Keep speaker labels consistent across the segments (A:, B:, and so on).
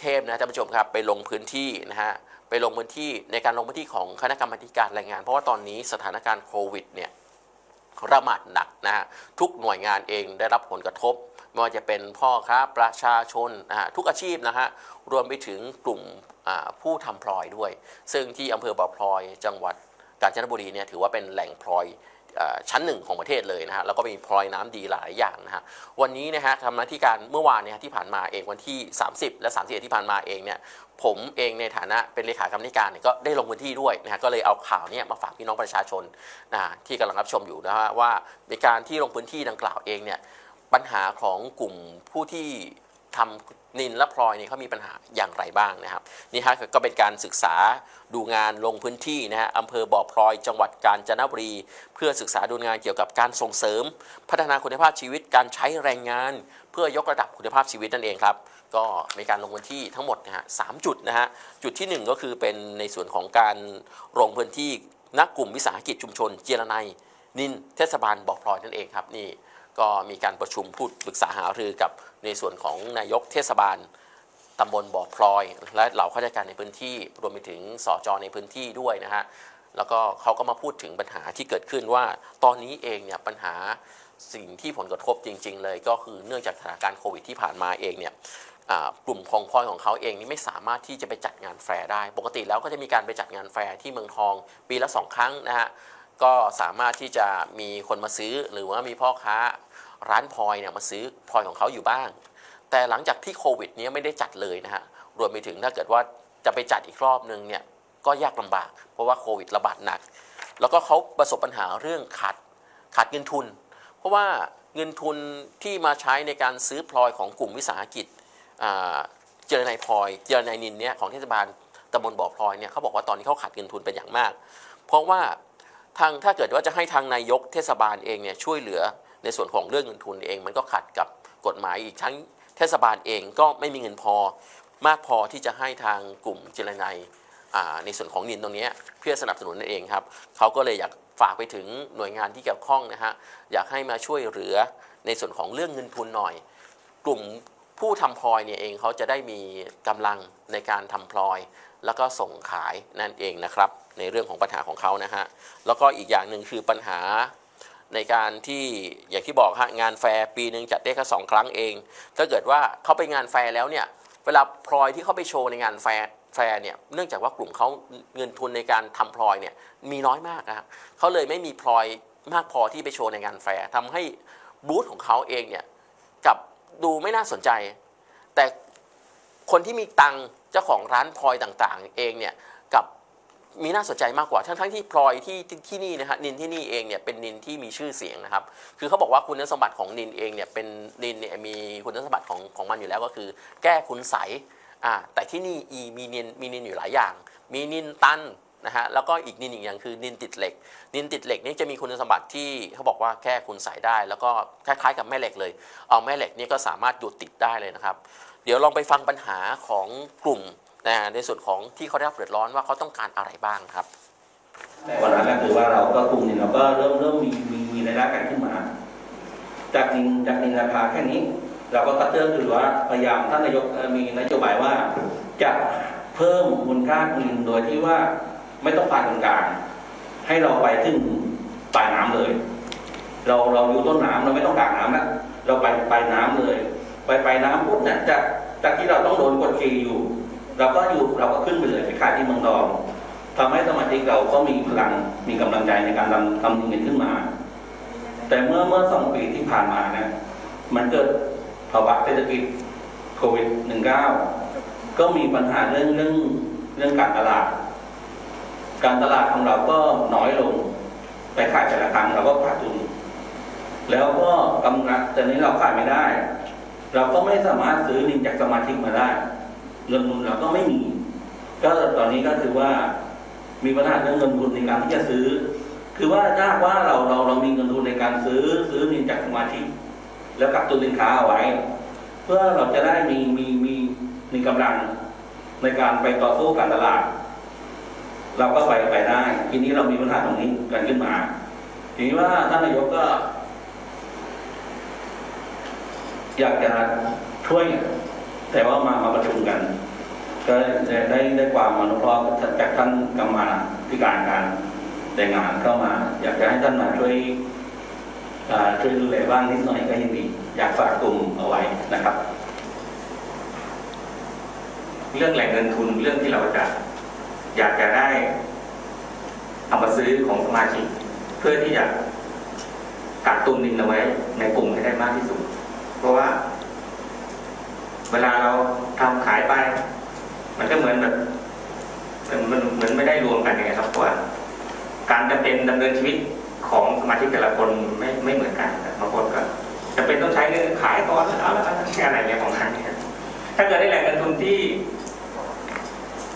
A: เทพนะท่านผู้ชมครับไปลงพื้นที่นะฮะไปลงพื้นที่ในการลงพื้นที่ของคณะกรรมาธิการแรงงาน เพราะว่าตอนนี้สถานการณ์โควิดเนี่ยระบาดหนักนะฮะทุกหน่วยงานเองได้รับผลกระทบ ไม่ว่าจะเป็นพ่อค้าประชาชนนะฮะทุกอาชีพนะฮะรวมไปถึงกลุ่มผู้ทำพลอยด้วย ซึ่งที่อำเภอบ่อพลอยจังหวัดกาญจนบุรีเนี่ยถือว่าเป็นแหล่งพลอย ชั้นหนึ่งของประเทศเลยนะฮะแล้วก็มีพลอยน้ำดีหลายอย่างนะฮะวันนี้นะฮะทำหน้าที่การเมื่อวานเนี่ยที่ผ่านมาเองวันที่ 30 และ 31 ที่ผ่านมาเองเนี่ยผมเองในฐานะเป็นเลขากรรมธิการเนี่ยก็ได้ลงพื้นที่ด้วยนะฮะก็เลยเอาข่าวเนี่ยมาฝากพี่น้องประชาชนนะฮะที่กำลังรับชมอยู่นะฮะว่าในการที่ลงพื้นที่ดังกล่าวเองเนี่ยปัญหาของกลุ่มผู้ที่ทำ นินและพลอยเนี่ยเขามีปัญหาอย่างไรบ้างนะครับนี่ฮะก็เป็นการศึกษาดูงานลงพื้นที่นะฮะอำเภอบ่อพลอยจังหวัดกาญจนบุรี เพื่อศึกษาดูงานเกี่ยวกับการส่งเสริม พัฒนาคุณภาพชีวิตการใช้แรงงาน เพื่อยกระดับคุณภาพชีวิตนั่นเองครับก็มีการลงพื้นที่ทั้งหมดนะฮะสามจุดนะฮะจุดที่หนึ่งก็คือเป็นในส่วนของการลงพื้นที่นักกลุ่มวิสาหกิจชุมชน เจรไนยนินเทศบาลบ่อพลอยนั่นเองครับนี่ ก็มีการประชุมพูดปรึกษาหารือกับในส่วนของนายกเทศบาลตำบลบ่อพลอย และเหล่าข้าราชการในพื้นที่รวมไปถึงสจในพื้นที่ด้วยนะฮะแล้วก็เขาก็มาพูดถึงปัญหาที่เกิดขึ้นว่า ตอนนี้เองเนี่ยปัญหาสิ่งที่ผลกระทบจริง ๆ เลย ก็คือเนื่องจากสถานการณ์โควิดที่ผ่านมาเองเนี่ยกลุ่มพองพลอยของเขาเองนี่ไม่สามารถที่จะไปจัดงานแฟร์ได้ ปกติแล้วก็จะมีการไปจัดงานแฟร์ที่เมืองทอง ปีละสองครั้งนะฮะก็สามารถที่จะมีคนมาซื้อหรือว่ามีพ่อค้า ร้านพลอยเนี่ยมาซื้อพลอยของเขาอยู่บ้าง แต่หลังจากที่โควิดเนี้ยไม่ได้จัดเลยนะฮะรวมไปถึงถ้าเกิดว่าจะไปจัดอีกรอบนึงเนี่ยก็ยากลำบาก เพราะว่าโควิดระบาดหนัก แล้วก็เขาประสบปัญหาเรื่องขาดขาดเงินทุน เพราะว่าเงินทุนที่มาใช้ในการซื้อพลอยของกลุ่มวิสาหกิจเจรนายพลอยเจรนายนินเนี่ยของเทศบาลตำบลบ่อพลอยเนี่ยเขาบอกว่าตอนนี้เขาขาดเงินทุนเป็นอย่างมาก เพราะว่าทางถ้าเกิดว่าจะให้ทางนายกเทศบาลเองเนี่ยช่วยเหลือ ในส่วนของเรื่องเงินทุนเองมันก็ขัดกับกฎหมายอีกทั้งเทศบาลเองก็ไม่มีเงินพอ มากพอที่จะให้ทางกลุ่มเจรไนยในส่วนของนินตรงนี้เพื่อสนับสนุนนั่นเองครับเขาก็เลยอยากฝากไปถึงหน่วยงานที่เกี่ยวข้องนะฮะอยากให้มาช่วยเหลือในส่วนของเรื่องเงินทุนหน่อย กลุ่มผู้ทำพลอยเนี่ยเองเขาจะได้มีกำลังในการทำพลอย แล้วก็ส่งขายนั่นเองนะครับ ในเรื่องของปัญหาของเขานะฮะแล้วก็อีกอย่างหนึ่งคือปัญหา ในการที่อย่างที่บอกฮะงานแฟร์ปีหนึ่งจัดได้แค่สองครั้งเอง ถ้าเกิดว่าเขาไปงานแฟร์แล้วเนี่ยเวลาพลอยที่เขาไปโชว์ในงานแฟร์แฟร์เนี่ยเนื่องจากว่ากลุ่มเขาเงินทุนในการทำพลอยเนี่ยมีน้อยมากนะเขาเลยไม่มีพลอยมากพอที่ไปโชว์ในงานแฟร์ทำให้บูธของเขาเองเนี่ยกับดูไม่น่าสนใจ แต่คนที่มีตังเจ้าของร้านพลอยต่างๆ เองเนี่ย มีน่าสนใจมากกว่าทั้งทั้งที่พลอยที่ที่ที่นี่นะฮะนินที่นี่เองเนี่ยเป็นนินที่มีชื่อเสียงนะครับ คือเขาบอกว่าคุณสมบัติของนินเองเนี่ยเป็นนินเนี่ยมีคุณสมบัติของของมันอยู่แล้วก็คือ แก้คุณใสอ่าแต่ที่นี่อีมีนินมีนินอยู่หลายอย่าง มีนินตันนะฮะแล้วก็อีกนินอีกอย่างคือนินติดเหล็ก นินติดเหล็กนี่จะมีคุณสมบัติที่เขาบอกว่าแก้คุณใสยได้ แล้วก็คล้ายๆกับแม่เหล็กเลย เอาแม่เหล็กนี่ก็สามารถดูดติดได้เลยนะครับ เดี๋ยวลองไปฟังปัญหาของกลุ่ม นะในส่วนของที่เขาได้รับเดือดร้อนว่าเขาต้องการอะไรบ้างครับ
B: แต่วันนั้นก็คือว่าเราก็กลุ่มหนึ่งเราก็เริ่มเริ่มมีมีมีรายได้กันขึ้นมา จากนินจากนินราคาแค่นี้ เราก็คัดเลือกคือว่าพยายามท่านนายกเอ่อมีนโยบายว่าจะเพิ่มมูลค่านินโดยที่ว่าไม่ต้องผ่านคนกลางให้เราไปถึงปลายน้ำเลย เราเราอยู่ต้นน้ำเราไม่ต้องกลางน้ำแล้วเราไปปลายน้ำเลย ไปปลายน้ำปุ๊บเนี่ยจากจากที่เราต้องโดนกดขี่อยู่ เราก็อยู่เราก็ขึ้นไปเลยไปขายที่เมืองทองทำให้สมาชิกเราก็มีพลังมีกำลังใจในการทำทำเงินขึ้นมา แต่เมื่อเมื่อสองปีที่ผ่านมานี่ยมันเกิดภาวะเศรษฐกิจโควิด -19 ก็มีปัญหาเรื่องเรื่องเรื่องการตลาด การตลาดของเราก็น้อยลง ไปขายแต่ละครั้งเราก็ขาดทุนแล้วก็กำลังแต่นี้เราขายไม่ได้ เราก็ไม่สามารถซื้อนินจากสมาชิกมาได้ เงินทุนเราก็ไม่มี ก็ตอนนี้ก็คือว่ามีปัญหาเรื่องเงินทุนในการที่จะซื้อ คือว่าถ้าว่าเราเราเรามีเงินทุนในการซื้อซื้อนินจากสมาชิกแล้วกักตุนสินค้าเอาไว้ เพื่อเราจะได้มีมีมีมีกำลังในการไปต่อสู้การตลาด เราก็ไปไปได้ ทีนี้เรามีปัญหาตรงนี้กันขึ้นมาทีนี้ว่าท่านนายกก็ อยากจะช่วย แต่ว่ามามาประชุมกัน ก็ได้ได้ได้ความอนุเคราะห์จากท่านกรรมาธิการการแรงงานเข้ามา อยากจะให้ท่านมาช่วยช่วยดูแลบ้างนิดหน่อยก็ยังดีอยากฝากกลุ่มเอาไว้นะครับ
C: เรื่องแหล่งเงินทุนเรื่องที่เราจะอยากจะได้เอามาซื้อของสมาชิกเพื่อที่จะกักตุนดินเอาไว้ในกลุ่มให้ได้มากที่สุด เพราะว่า เวลาเราทำขายไป มันก็เหมือนแบบมันมันเหมือนไม่ได้รวมกันไงครับว่า การจะเป็นดำเนินชีวิตของสมาชิกแต่ละคนไม่ไม่เหมือนกันบางคนก็จะเป็นต้องใช้เงินขายก่อนแล้วแล้วอะไรเงี้ยของทางเนี่ยถ้าเกิดได้แหล่งเงินทุนที่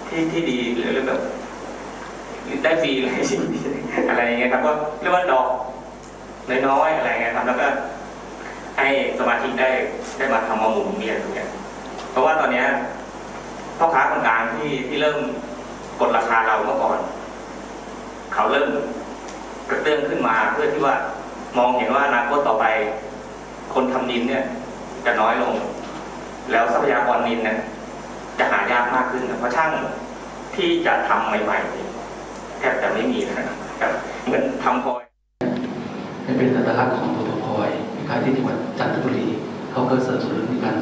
C: ที่ที่ดีหรือแบบได้ฟรีอะไรอย่างเงี้ยครับก็เรียกว่าดอกน้อยๆอะไรเงี้ยครับแล้วก็ให้สมาชิกได้ได้มาทำมาหมุนเวียนตรงเนี้ย เพราะว่าตอนนี้พ่อค้าคนกลางที่ที่เริ่มกดราคาเราเมื่อก่อน เขาเริ่มกระเตื้องขึ้นมาเพื่อที่ว่ามองเห็นว่าอนาคตต่อไป คนทำนินเนี่ย จะน้อยลง แล้วทรัพยากรนินเนี่ยจะหายากมากขึ้นเพราะช่างที่จะทำใหม่ๆแทบจะไม่มีนะครับเหมือนทำพลอย
D: เป็นอัตลักษณ์ของตัวพลอยคล้ายที่จังหวัดจันทบุรีเขาก็สนับสนุนเหมือนกัน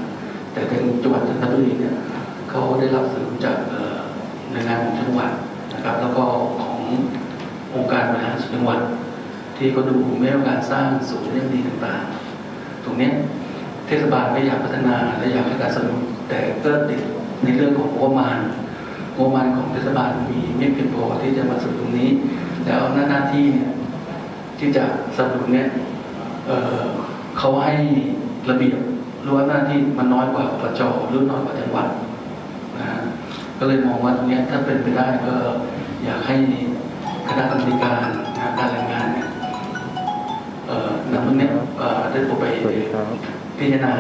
D: แต่ทางจังหวัดจันทบุรีเนี่ยเขาได้รับสนับสนุนจากหน่วยงานของจังหวัดนะครับ แล้วก็ขององค์การบริหารส่วนจังหวัด ที่เขาดูไม่ต้องการสร้างศูนย์เรื่องดีต่างๆ ตรงนี้เทศบาลก็อยากพัฒนาและอยากให้การสนับสนุนแต่ก็ติดในเรื่องของงบประมาณงบประมาณของเทศบาลมีไม่เพียงพอที่จะมาสนับสนุนตรงนี้ แล้วหน้าหน้าที่เนี่ยที่จะสนับสนุนเนี่ยเเขาให้ระเบียบ รือว่าหน้าที่มันน้อยกว่าอบจหรือน้อยกว่าจังหวัดนะฮะก็เลยมองว่าตรงเนี้ยถ้าเป็นไปได้ก็อยากให้คณะกรรมการนะฮะการแรงงานเนี่ยเอ่อนำตรงเนี้ยเอ่อได้ตัวไป
E: สวัสดีครับ
D: พิจารณา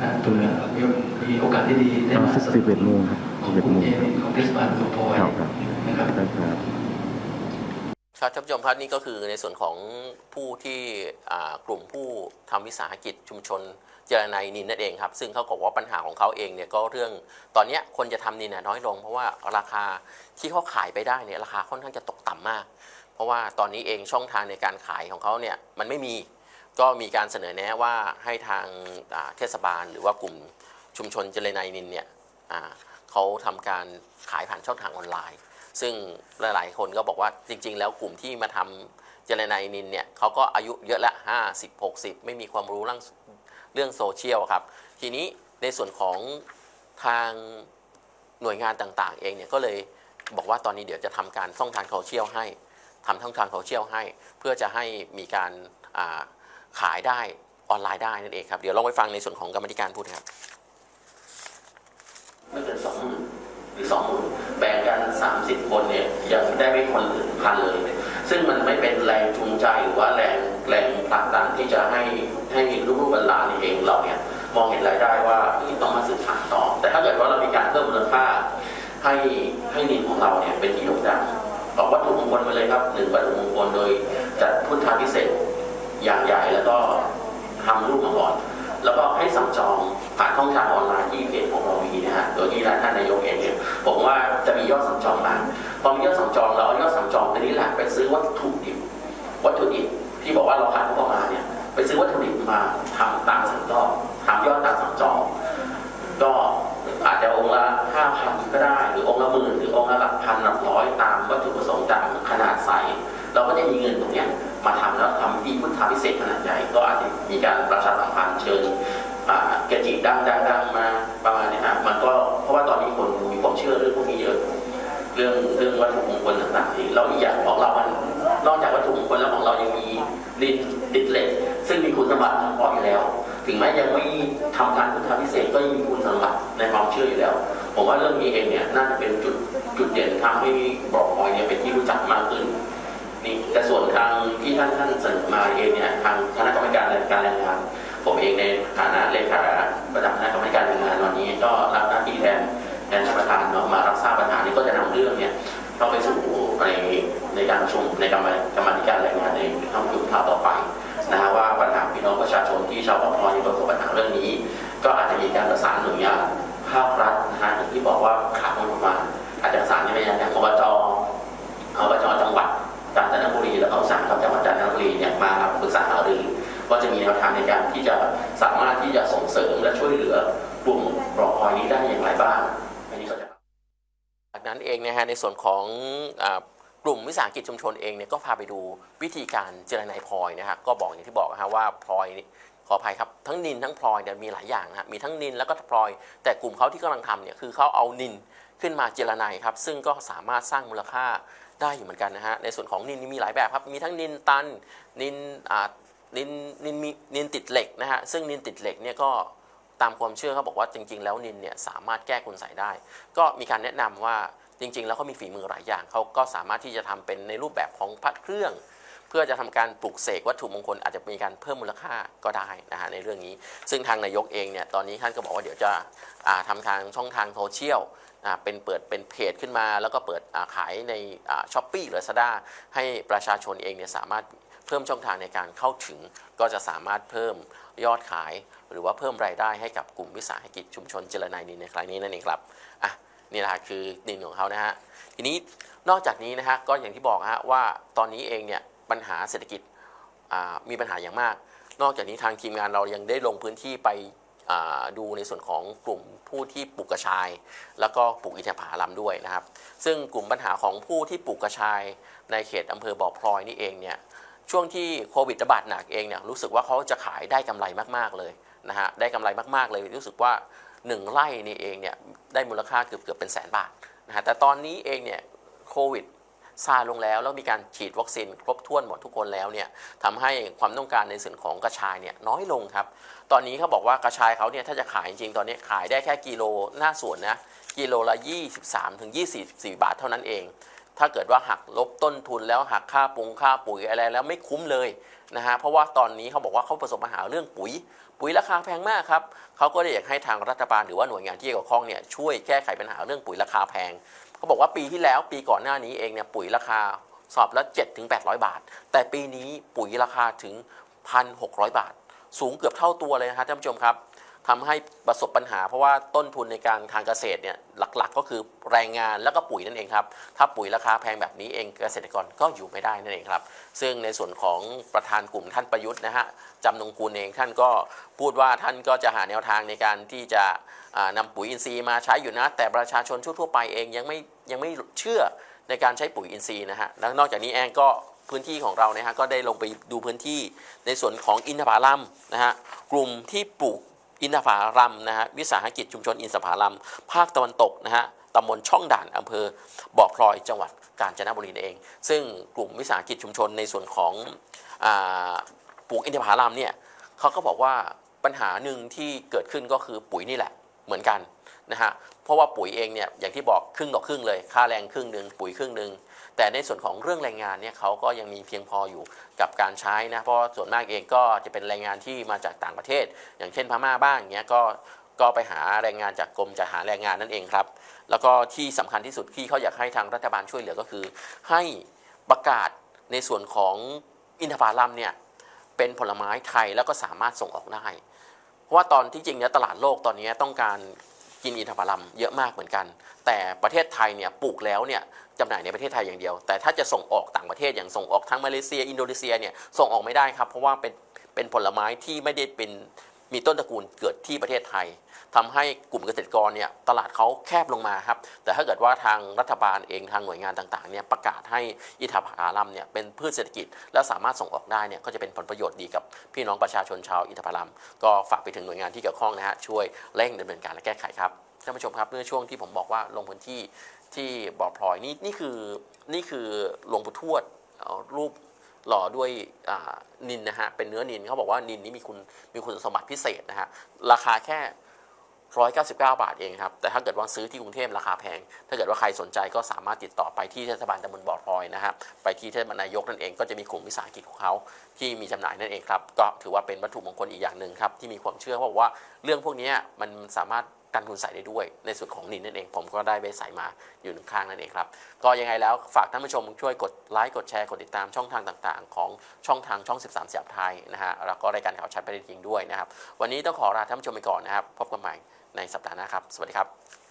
D: นะเพื่อมีมีโอกาสที่ดีได้มา
E: สิบสิบเอ็ดโมงครับ
D: ของ
E: สิบเอ็ด
D: กลุ่ม
E: โมง
D: เอของเทศบาลตัวพลอย
E: ครับครับ
D: นะครับ
E: ได้ ครับ
A: ท่านผู้ชมครับนี่ก็คือในส่วนของผู้ที่กลุ่มผู้ทำวิสาหกิจชุมชนเจรนายนินนั่นเองครับ ซึ่งเขาบอกว่าปัญหาของเขาเองเนี่ยก็เรื่องตอนนี้คนจะทำนินน้อยลง เพราะว่าราคาที่เขาขายไปได้เนี่ยราคาค่อนข้างจะตกต่ำมาก เพราะว่าตอนนี้เองช่องทางในการขายของเขาเนี่ยมันไม่มีก็มีการเสนอแนะว่าให้ทางาเทศบาล หรือว่ากลุ่มชุมชนเจรนายนินเนี่ยเขาทำการขายผ่านช่องทางออนไลน์ ซึ่งหลายๆ คนก็บอกว่าจริง ๆ แล้วกลุ่มที่มาทำเจรนายนินเนี่ยเขาก็อายุเยอะละห้าสิบหกสิบไม่มีความรู้เรื่องเรื่องโซเชียลครับ ทีนี้ในส่วนของทางหน่วยงานต่างๆ เองเนี่ยก็เลยบอกว่าตอนนี้เดี๋ยวจะทำการช่องทางโซเชียลให้ทำช่องทางโซเชียลให้ เพื่อจะให้มีการาขายได้ออนไลน์ได้นั่นเองครับ เดี๋ยวลองไปฟังในส่วนของกรรมธิการพูดครับไม่เกินสองหมื่น หรือสองหมื่นแบ่งกันสามสิบคนเนี่ยยังได้ไม่คนถึงพันเลย ซึ่งมันไม่เป็นแรงจูงใจหรือว่าแรงแรงผลักดันที่จะให้ให้ลูกๆหลานเองเราเนี่ยมองเห็นรายได้ว่าต้องมาสื่อสาต่อ แต่ถ้าเกิดว่าเรามีการเพิ่มมูลค่าให้ให้นินของเราเนี่ยเป็นที่โด่งดังบอกวัตถุมงคลมาเลยครับหนึ่งวัตถุมงคลโดยจัดพุทธาพิเศษอย่างใหญ่แล้วก็ทำรูปมาก่อนแล้วก็ให้สั่งจองผ่านช่องทางออนไลน์ที่เพจของเรามีนะฮะโดยที่ท่านนายกเองเนี่ย ผมว่าจะมียอดสั่งจองมาพอมียอดสั่งจองแล้วเอายอดสั่งจองตัวนี้แหละไปซื้อวัตถุดิบวัตถุดิบที่บอกว่าเราขาดงบประมาณเนี่ยไปซื้อวัตถุดิบมาทำตามสั่ง คลแล้วของเรายังมีดินติดเหล็ก ซึ่งมีคุณสมบัติเฉพาะอยู่แล้ว ถึงแม้ยังไม่ทำการพุทธาพิเศษก็ยังมีคุณสมบัติในความเชื่ออยู่แล้ว ผมว่าเรื่องนี้เองเนี่ยน่าจะเป็นจุดจุดเด่นทำให้บอกพลอยเนี่ยเป็นที่รู้จักมากขึ้นนี่แต่ส่วนทางที่ท่านท่านเสนอมาเองเนี่ยทางคณะกรรมการการแรงงานผมเองในฐานะเลขาประจำคณะกรรมการแรงงานวันนี้ก็รับหน้าที่แทนแทนท่านประธานเนาะมารับทราบปัญหานี้ก็จะนำเรื่องเนี่ย เข้าไปสู่ในในการประชุมในกรรมกรรมธิการแรงงานในห้องประชุมคราวต่อไปนะฮะว่าปัญหาพี่น้องประชาชนที่ชาวปตทที่ประสบปัญหาเรื่องนี้ ก็อาจจะมีการประสานหน่วยงานภาครัฐนะฮะอย่างที่บอกว่าขาดงบไปยังอบจอบจจังหวัดกาญจนบุรีแล้วก็อุตสาหกรรมจังหวัดกาญจนบุรีเนี่ยมาปรึกษาหารือว่าจะมีแนวทางในการที่จะสามารถที่จะส่งเสริมและช่วยเหลือกลุ่มรอคอยนี้ได้อย่างไรบ้างอันนี้ก็จะ จาก นั้นเองนะฮะในส่วนของอกลุ่มวิสาหกิจชุมชนเองเนี่ยก็พาไปดูวิธีการเจรไนายพลอยนะฮะก็บอกอย่างที่บอกนะฮะว่าพลอยขออภัยครับทั้งนินทั้งพลอยเนี่ยมีหลายอย่างนะฮะมีทั้งนินแล้วก็พลอย แต่กลุ่มเขาที่กำลังทำเนี่ยคือเขาเอานินขึ้นมาเจรไนายครับซึ่งก็สามารถสร้างมูลค่าได้อยู่เหมือนกันนะฮะในส่วนของนินมีหลายแบบครับมีทั้งนินตันนินอ่านินนินมีนินติดเหล็กนะฮะซึ่งนินติดเหล็กเนี่ยก็ตามความเชื่อเขาบอกว่าจริง ๆ แล้วนินเนี่ยสามารถแก้คุณใส่ได้ ก็มีการแนะนำว่า จริง ๆ แล้วเขามีฝีมือหลายอย่างเขาก็สามารถที่จะทำเป็นในรูปแบบของพระเครื่อง เพื่อจะทำการปลุกเสกวัตถุมงคลอาจจะมีการเพิ่มมูลค่าก็ได้นะฮะในเรื่องนี้ ซึ่งทางนายกเองเนี่ยตอนนี้ท่านก็บอกว่าเดี๋ยวจะอ่าทำทางช่องทางโซเชียลเป็นเปิดเป็นเพจขึ้นมาแล้วก็เปิดขายในช้อปปี้หรือ Lazada ให้ประชาชนเองเนี่ยสามารถเพิ่มช่องทางในการเข้าถึงก็จะสามารถเพิ่มยอดขาย หรือว่าเพิ่มรายได้ให้กับกลุ่มวิสาหกิจชุมชนเจรนายนินในครั้งนี้นั่นเองครับอะ นี่แหละคือนินของเขานะฮะทีนี้นอกจากนี้นะฮะก็อย่างที่บอกฮะว่าตอนนี้เองเนี่ยปัญหาเศรษฐกิจมีปัญหาอย่างมาก นอกจากนี้ทางทีมงานเรายังได้ลงพื้นที่ไปดูในส่วนของกลุ่มผู้ที่ปลูกกระชาย แล้วก็ปลูกอินทผลัมด้วยนะครับ ซึ่งกลุ่มปัญหาของผู้ที่ปลูกกระชาย ในเขตอำเภอบ่อพลอยนี่เองเนี่ยช่วงที่โควิดระบาดหนักเองเนี่ยรู้สึกว่าเขาจะขายได้กำไรมากๆเลยนะฮะได้กำไรมากๆเลยรู้สึกว่า 1 ไร่นี่เองเนี่ยได้มูลค่าเกือบเกือบเป็นแสนบาทนะฮะแต่ตอนนี้เองเนี่ยโควิดซาลงแล้วแล้วมีการฉีดวัคซีนครบถ้วนหมดทุกคนแล้วเนี่ยทำให้ความต้องการในส่วนของกระชายเนี่ยน้อยลงครับ ตอนนี้เขาบอกว่ากระชายเขาเนี่ยถ้าจะขายจริงตอนนี้ขายได้แค่กิโลหน้าสวนนะกิโลละ 23ถึง24 บาทเท่านั้นเอง ถ้าเกิดว่าหักลบต้นทุนแล้วหักค่าปุงค่าปุ๋ยอะไรแล้วไม่คุ้มเลยนะฮะเพราะว่าตอนนี้เขาบอกว่าเขาประสบปัญหาเรื่องปุ๋ย ปุ๋ยราคาแพงมากครับเขาก็เลยอยากให้ทางรัฐบาลหรือว่าหน่วยงานที่เกี่ยวข้องเนี่ยช่วยแก้ไขปัญหาเรื่องปุ๋ยราคาแพงเขาบอกว่าปีที่แล้วปีก่อนหน้านี้เองเนี่ยปุ๋ยราคาสอบละ7ถึง800 บาท แต่ปีนี้ปุ๋ยราคาถึง 1,600 บาท สูงเกือบเท่าตัวเลยนะครับท่านผู้ชมครับ ทำให้ประสบปัญหาเพราะว่าต้นทุนในการทางเกษตรเนี่ยหลักๆ ก็คือแรงงานแล้วก็ปุ๋ยนั่นเองครับ ถ้าปุ๋ยราคาแพงแบบนี้เองเกษตรกรก็อยู่ไม่ได้นั่นเองครับ ซึ่งในส่วนของประธานกลุ่มท่านประยุทธ์นะฮะจำนงกูลเองท่านก็พูดว่าท่านก็จะหาแนวทางในการที่จะอ่านำปุ๋ยอินทรีย์มาใช้อยู่นะ แต่ประชาชนทั่วไปเองยังไม่ยังไม่เชื่อในการใช้ปุ๋ยอินทรีย์นะฮะแล้วนอกจากนี้เองก็พื้นที่ของเรานะฮะก็ได้ลงไปดูพื้นที่ในส่วนของอินทผลัมนะฮะกลุ่มที่ปลูก อินทผลัมนะฮะวิสาหกิจชุมชนอินทผลัมภาคตะวันตกนะฮะตำบลช่องด่านอำเภอบ่อพลอยจังหวัดกาญจนบุรีเอง ซึ่งกลุ่มวิสาหกิจชุมชนในส่วนของอปลูกอินทผลัมเนี่ยเขาก็บอกว่าปัญหาหนึ่งที่เกิดขึ้นก็คือปุ๋ยนี่แหละเหมือนกันนะฮะเพราะว่าปุ๋ยเองเนี่ยอย่างที่บอกครึ่งต่อครึ่งเลย ค่าแรงครึ่งหนึ่งปุ๋ยครึ่งหนึ่ง แต่ในส่วนของเรื่องแรงงานเนี่ยเขาก็ยังมีเพียงพออยู่กับการใช้นะเพราะส่วนมากเองก็จะเป็นแรงงานที่มาจากต่างประเทศ อย่างเช่นพม่าบ้างเงี้ยก็ก็ไปหาแรงงานจากกรมจัดหาแรงงานนั่นเองครับ แล้วก็ที่สำคัญที่สุดที่เขาอยากให้ทางรัฐบาลช่วยเหลือก็คือ ให้ประกาศในส่วนของอินทผลัมเนี่ยเป็นผลไม้ไทยแล้วก็สามารถส่งออกได้ เพราะว่าตอนที่จริงเนี่ยตลาดโลกตอนนี้ต้องการ กินอินทผลัมเยอะมากเหมือนกัน แต่ประเทศไทยเนี่ยปลูกแล้วเนี่ยจำหน่ายในประเทศไทยอย่างเดียว แต่ถ้าจะส่งออกต่างประเทศอย่างส่งออกทั้งมาเลเซีย อินโดนีเซียเนี่ยส่งออกไม่ได้ครับ เพราะว่าเป็นเป็นผลไม้ที่ไม่ได้เป็นมีต้นตระกูลเกิดที่ประเทศไทย ทำให้กลุ่มเกษตรกรเนี่ยตลาดเขาแคบลงมาครับแต่ถ้าเกิดว่าทางรัฐบาลเองทางหน่วยงานต่างๆเนี่ยประกาศให้อินทผลัมเนี่ยเป็นพืชเศรษฐกิจ และสามารถส่งออกได้เนี่ยก็จะเป็นผลประโยชน์ดีกับพี่น้องประชาชนชาวอินทผลัมก็ฝากไปถึงหน่วยงานที่เกี่ยวข้องนะฮะช่วยเร่งดำเนินการและแก้ไขครับท่านผู้ชมครับเมื่อช่วงที่ผมบอกว่าลงพื้นที่ที่บ่อพลอยนี่นี่คือนี่คือหลวงปู่ทวดเอารูปหล่อด้วยนินนะฮะเป็นเนื้อนินเขาบอกว่านินนี้มีคุณมีคุณสมบัติพิเศษนะฮะราคาแค่ 199 บาทเองครับ แต่ถ้าเกิดว่าซื้อที่กรุงเทพราคาแพง ถ้าเกิดว่าใครสนใจก็สามารถติดต่อไปที่เทศบาลตำบลบ่อพลอยนะครับ ไปที่เทศบาลนายกนั่นเองก็จะมีกลุ่มวิสาหกิจของเขาที่มีจำหน่ายนั่นเองครับ ก็ถือว่าเป็นวัตถุมงคลอีกอย่างหนึ่งครับที่มีความเชื่อว่าว่าเรื่องพวกนี้มันสามารถ กันคุณใส่ได้ด้วย ในส่วนของนินนั่นเอง ผมก็ได้ไปใส่มาอยู่หนึ่งข้างนั่นเองครับ ก็ยังไงแล้วฝากท่านผู้ชมช่วยกดไลค์กดแชร์กดติดตามช่องทางต่างๆ ของช่องทางช่อง 13สยามไทยนะฮะแล้วก็รายการข่าวชัดประเด็นจริงด้วยนะครับ วันนี้ต้องขอลาท่านผู้ชมไปก่อนนะครับ พบกันใหม่ในสัปดาห์หน้าครับ สวัสดีครับ